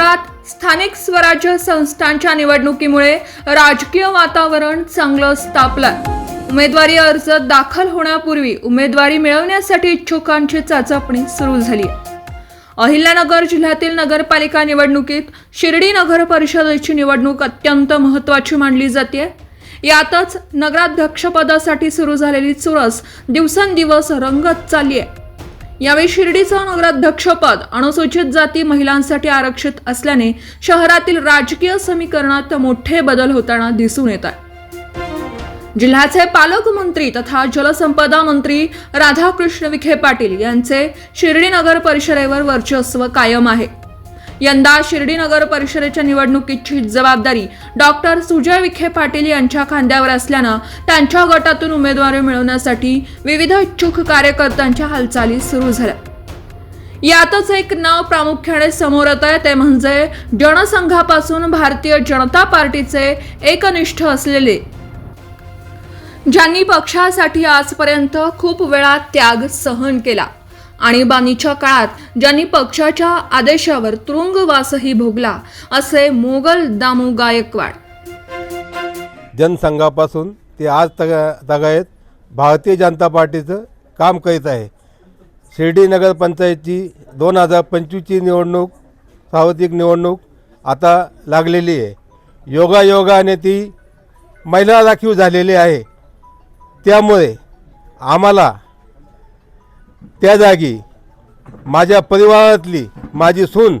नगरात स्थानिक स्वराज्य संस्थांच्या निवडणुकीमुळे राजकीय वातावरण चांगलं तापलं उमेदवारी अर्ज दाखल होण्यापूर्वी उमेदवारी मिळवण्यासाठी इच्छुकांची चाचपणी सुरू झाली अहिल्यानगर जिल्ह्यातील नगरपालिका निवडणुकीत शिर्डी नगर परिषदेची निवडणूक अत्यंत महत्त्वाची मानली जाते यातच नगराध्यक्षपदासाठी सुरू झालेली चुरस दिवसेंदिवस रंगत चालली आहे यावेळी शिर्डीचं नगराध्यक्षपद अनुसूचित जाती महिलांसाठी आरक्षित असल्याने शहरातील राजकीय समीकरणात मोठे बदल होताना दिसून येत आहे. जिल्ह्याचे पालकमंत्री तथा जलसंपदा मंत्री राधाकृष्ण विखे पाटील यांचे शिर्डी नगर परिषदेवर वर्चस्व कायम आहे. यंदा शिर्डी नगर परिषदेच्या निवडणुकीची जबाबदारी डॉक्टर सुजय विखे पाटील यांच्या खांद्यावर असल्यानं त्यांच्या गटातून उमेदवारी मिळवण्यासाठी विविध इच्छुक कार्यकर्त्यांच्या हालचाली सुरू झाल्या. यातच एक नाव प्रामुख्याने समोर येत आहे ते म्हणजे जनसंघापासून भारतीय जनता पार्टीचे एकनिष्ठ असलेले. ज्यांनी पक्षासाठी आजपर्यंत खूप वेळा त्याग सहन केला. आणीबाणीच्या काळात ज्यांनी पक्षाच्या आदेशावर तुरुंगवासही भोगला असे मोगल दामू गायकवाड. जनसंघापासून ते आज तगा तगायत भारतीय जनता पार्टीचं काम करीत आहे. शिर्डी नगरपंचायतची दोन हजार पंचवीसची निवडणूक सार्वत्रिक निवडणूक आता लागलेली आहे. योगायोगाने ती महिला राखीव झालेली आहे. त्यामुळे आम्हाला त्या जागी माझ्या परिवारातली माझी सून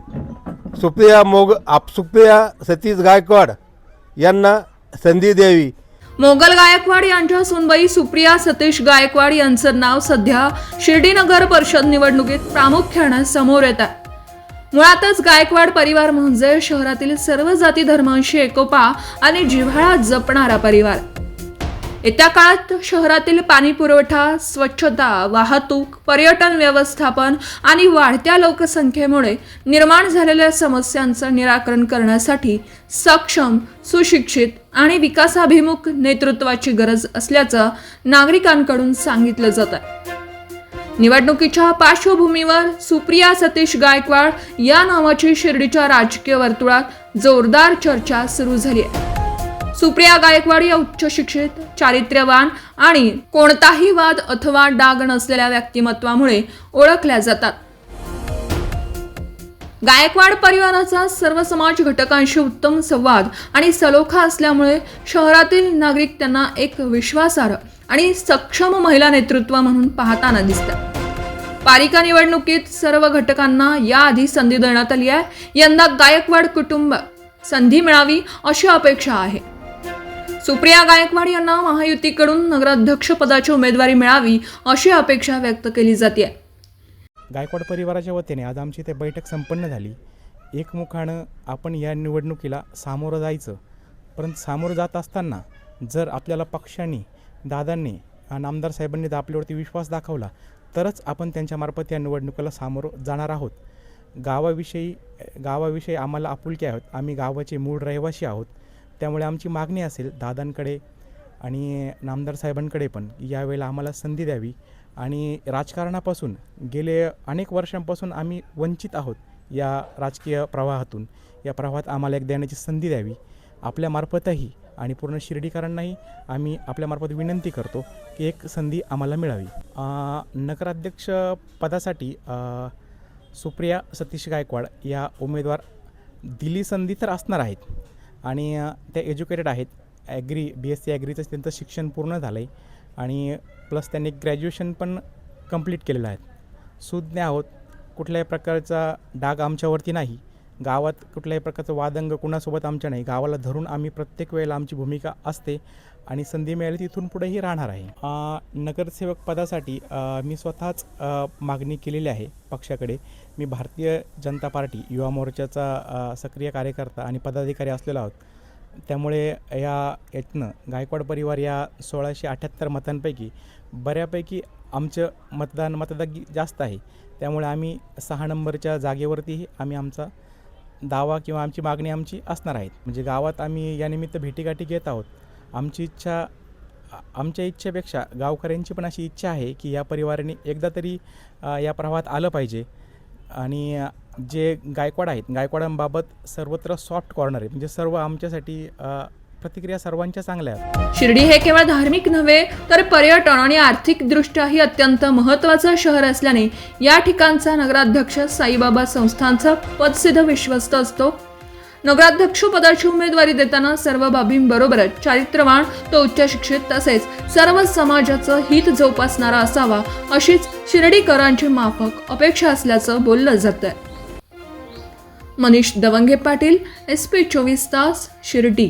सुप्रिया मोग आप सुप्रिया सतीश गायकवाड यांना संधी द्यावी. मोगल गायकवाड यांच्या सुनबाई सुप्रिया सतीश गायकवाड यांचं नाव सध्या शिर्डी नगर परिषद निवडणुकीत प्रामुख्यानं समोर येत आहे. मुळातच गायकवाड परिवार म्हणजे शहरातील सर्व जाती धर्मांशी एकोपा आणि जिव्हाळा जपणारा परिवार. येत्या काळात शहरातील पाणी पुरवठा स्वच्छता वाहतूक पर्यटन व्यवस्थापन आणि वाढत्या लोकसंख्येमुळे निर्माण झालेल्या समस्यांचं निराकरण करण्यासाठी सक्षम सुशिक्षित आणि विकासाभिमुख नेतृत्वाची गरज असल्याचं नागरिकांकडून सांगितलं जात आहे. निवडणुकीच्या पार्श्वभूमीवर सुप्रिया सतीश गायकवाड या नावाची शिर्डीच्या राजकीय वर्तुळात जोरदार चर्चा सुरू झाली आहे. सुप्रिया गायकवाड या उच्च शिक्षित चारित्र्यवान आणि कोणताही वाद अथवा डाग नसलेल्या व्यक्तिमत्वामुळे ओळखल्या जातात. गायकवाड परिवाराचा सर्व समाज घटकांशी उत्तम संवाद आणि सलोखा असल्यामुळे शहरातील नागरिक त्यांना एक विश्वासार्ह आणि सक्षम महिला नेतृत्व म्हणून पाहताना दिसतात. पालिका निवडणुकीत सर्व घटकांना याआधी संधी देण्यात आली आहे. यंदा गायकवाड कुटुंब संधी मिळावी अशी अपेक्षा आहे. सुप्रिया गायकवाड यांना महायुतीकडून नगराध्यक्षपदाची उमेदवारी मिळावी अशी अपेक्षा व्यक्त केली जाते गायकवाड परिवाराच्या वतीने आज आमची इथे बैठक संपन्न झाली. एकमुखानं आपण या निवडणुकीला सामोरं जायचं. परंतु सामोरं जात असताना जर आपल्याला पक्षांनी दादांनी आणि आमदार साहेबांनी जर आपल्यावरती विश्वास दाखवला तरच आपण त्यांच्यामार्फत या निवडणुकीला सामोरं जाणार आहोत. गावाविषयी गावाविषयी आम्हाला आपुलकी आहोत आम्ही गावाचे मूळ रहिवासी आहोत. त्यामुळे आमची मागणी असेल दादांकडे आणि नामदार साहेबांकडे पण यावेळेला आम्हाला संधी द्यावी. आणि राजकारणापासून गेले अनेक वर्षांपासून आम्ही वंचित आहोत या राजकीय प्रवाहातून. या प्रवाहात आम्हाला एक देण्याची संधी द्यावी. आपल्यामार्फतही आणि पूर्ण शिर्डीकरांनाही आम्ही आपल्यामार्फत विनंती करतो की एक संधी आम्हाला मिळावी. नगराध्यक्ष पदासाठी सुप्रिया सतीश गायकवाड या उमेदवार दिली संधी तर असणार आहेत. आणि ते त्या एज्युकेटेड आहेत. ॲग्री बी एस सी ॲग्रीचं त्यांचं शिक्षण पूर्ण झालं आहे आणि प्लस त्यांनी ग्रॅज्युएशन पण कंप्लीट केलेलं आहे. सुज्ञ आहोत. कुठल्याही प्रकारचा डाग आमच्यावरती नाही. गावात कुठल्याही प्रकारचं वादंग कुणासोबत आमच्या नाही. गावाला धरून आम्ही प्रत्येक वेळेला आमची भूमिका असते आणि संधी मिळाली तिथून पुढेही राहणार आहे. नगरसेवक पदासाठी मी स्वतःच मागणी केलेली आहे पक्षाकडे. मी भारतीय जनता पार्टी युवा मोर्चाचा सक्रिय कार्यकर्ता आणि पदाधिकारी असलेलो आहोत. त्यामुळे या यातनं गायकवाड परिवार या सोळाशे अठ्ठ्याहत्तर मतांपैकी बऱ्यापैकी आमचं मतदान मतदागी जास्त आहे. त्यामुळे आम्ही सहा नंबरच्या जागेवरतीही आम्ही आमचा दावा किंवा आमची मागणी आमची असणार आहेत. म्हणजे गावात आम्ही यानिमित्त भेटीगाठी घेत आहोत. आमची इच्छा आमच्या इच्छेपेक्षा गावकऱ्यांची पण अशी इच्छा आहे की या परिवाराने एकदा तरी या प्रवाहात आलं पाहिजे. आणि जे गायकवाड आहेत गायकवाडांबाबत सर्वत्र सॉफ्ट कॉर्नर आहे म्हणजे सर्व आमच्यासाठी प्रतिक्रिया सर्वांच्या चांगल्या आहेत. शिर्डी हे केवळ धार्मिक नव्हे तर पर्यटन आणि आर्थिकदृष्ट्याही अत्यंत महत्त्वाचं शहर असल्याने या ठिकाणचा नगराध्यक्ष साईबाबा संस्थांचा पदसिद्ध विश्वस्त असतो. नगराध्यक्ष पदाची उमेदवारी देताना सर्व बाबींबरोबरच चारित्र्यवान तो उच्च शिक्षित तसेच सर्व समाजाचं हित जोपासणारा असावा अशीच शिर्डीकरांची माफक अपेक्षा असल्याचं बोललं जातंय. मनीष दवंगे पाटील एस पी चोवीस तास शिर्डी.